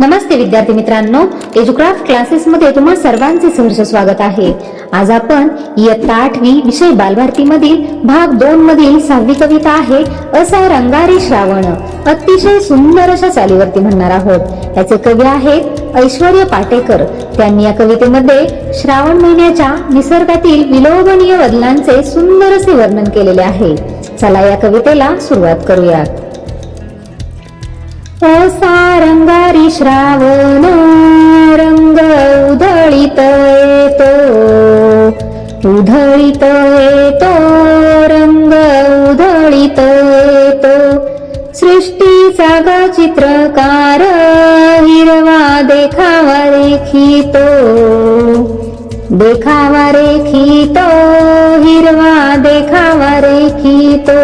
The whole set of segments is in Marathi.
नमस्ते विद्यार्थी मित्रांनो एज्युक्राफ्ट क्लासेस मध्ये तुम्हा सर्वांचे सहर्ष स्वागत आहे. आज आपण इयत्ता आठवी विषय बालभारती मधील भाग दोन मधील सहावी कविता आहे असा रंगारी श्रावण. अतिशय सुंदर अशा चालीवरती म्हणणार आहोत. याचे कवी आहेत ऐश्वर्य पाटेकर. त्यांनी या कवितेमध्ये श्रावण महिन्याच्या निसर्गातील विलोभनीय बदलांचे सुंदर असे वर्णन केलेले आहे. चला या कवितेला सुरुवात करूयात. असा रंगारी श्रावण रंग उधळीत येतो. उधळीत येतो रंग उधळीत येतो. सृष्टीचा ग चित्रकार हिरवा देखावा रेखितो देखावा रेखितो हिरवा देखावा रेखितो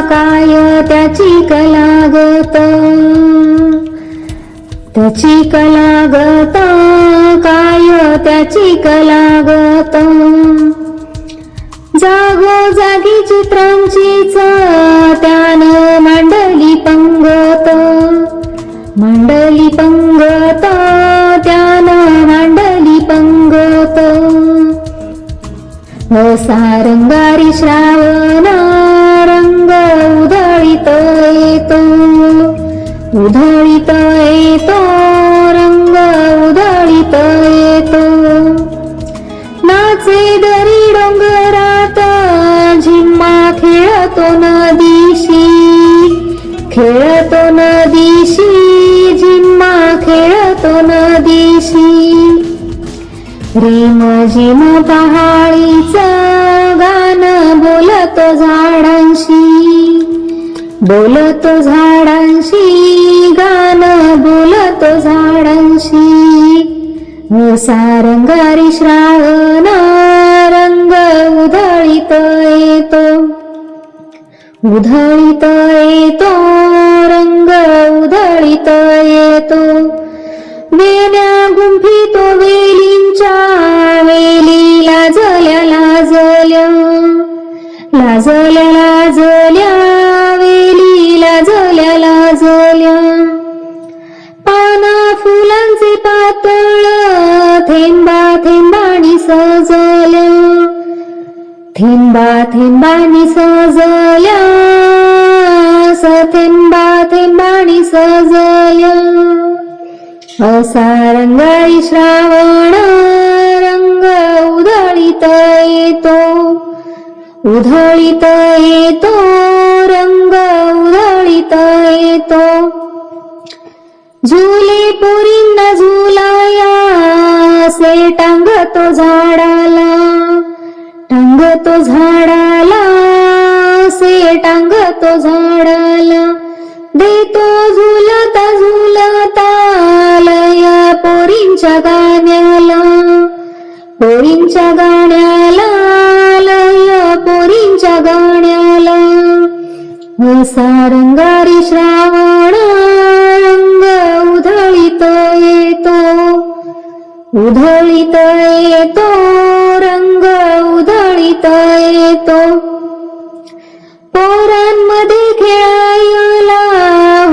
काय त्याची कलागत त्याची कलागत काय त्याची कलागत जागो जागी चित्रांचीच त्यानं मांडली पंगत. मांडली पंगत त्यानं मांडली पंगत. सारंगारी श्रावण उधळीत येतो रंग उधळीत येतो नाचे दरी डोंगरात झिम्मा खेळतो नदीशी खेळतो नदीशी झिम्मा खेळतो नदीशी रिम झिम पहाडीच गाणं बोलतो झाडांशी बोलतो झाडांशी सारंगारी रंगारी रंग उधळीत येतो. उधळीत येतो रंग उधळीत येतो. वेण्या गुंफितो वेलींच्या वेली लाजल्या लाजल्या. लाजल्या लाजल्या थेंबा थेंबाणी सजल्या थेंबा थेंबाणी सजल्या सथेंबा थेंबाणी सजल्या असा रंगाई श्रावण रंग उधळीत येतो. उधळीत येतो रंग उधळीत येतो. झुल टांग टांगतो झाडाला टांगतो झाडाला से टांगतो झाडाला. देतो झुलता झुलता लया पोरींच्या गाण्याला पोरींच्या गाण्याला लया पोरींच्या गाण्याला. असा रंगारी श्रावण उधळीत येतो रंग उधळीत येतो. पोरांमध्ये खेळायला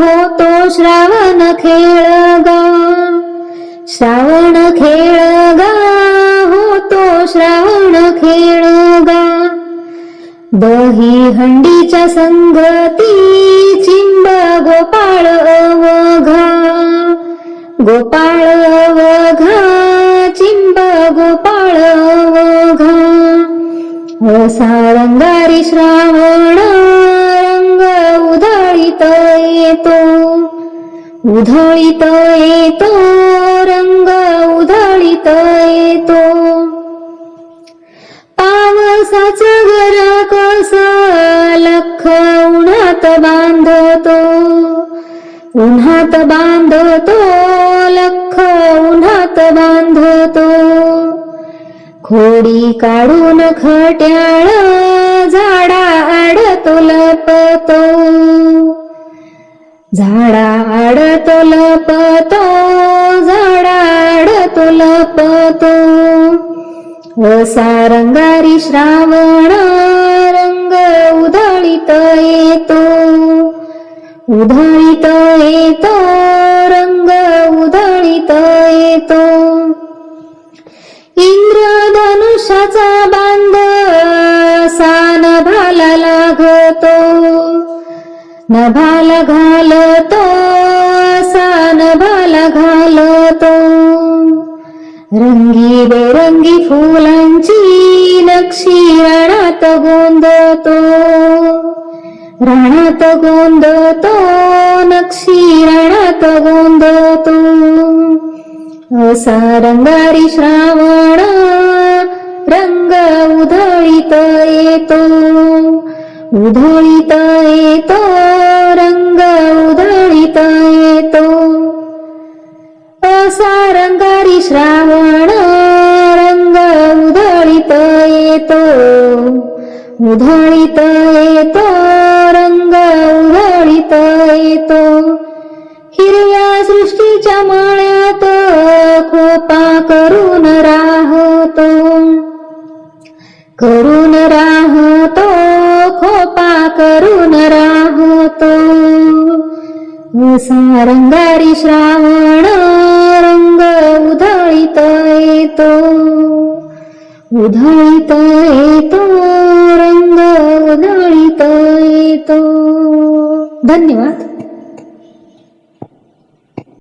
होतो श्रावण खेळ गा श्रावण खेळ गा होतो श्रावण खेळ गा दही हंडीच्या संगती चिंब गोपाळ अवघा. गोपाळ अवघा असा रंगारी श्रावण रंग उधळीत येतो. उधळीत येतो रंग उधळीत येतो. पावसाच घर कस लख उन्हात बांधतो. उन्हात बांधतो लख उन्हात बांधतो. खोडी काढून खट्याळ झाडा आडतो लपतो झाडा आडतो लपतो झाडा आडतो लपतो असा रंगारी श्रावण रंग उधळीत येतो. उधळीत येतो रंग उधळीत येतो. इंद्रधनुष्याचा बांध सान भाला लागतो. नभाला घालतो सान भाल घालतो. रंगी बेरंगी फुलांची नक्षी राणात गोंदतो. राणात गोंदतो नक्षी राणात गोंदतो. असा रंगारी श्रावण रंग उधळीत येतो. उधळीत येतो रंग उधळीत येतो. असा रंगारी श्रावण रंग उधळीत येतो. उधळीत येतो रंग उधळीत येतो. हिरव्या सृष्टीच्या माळ्यात खोपा करून राहतो. करून राहतो खोपा करून राहतो. रंगारी श्रावण रंग उधळीत येतो. उधळीत येतो रंग उधळीत येतो. धन्यवाद.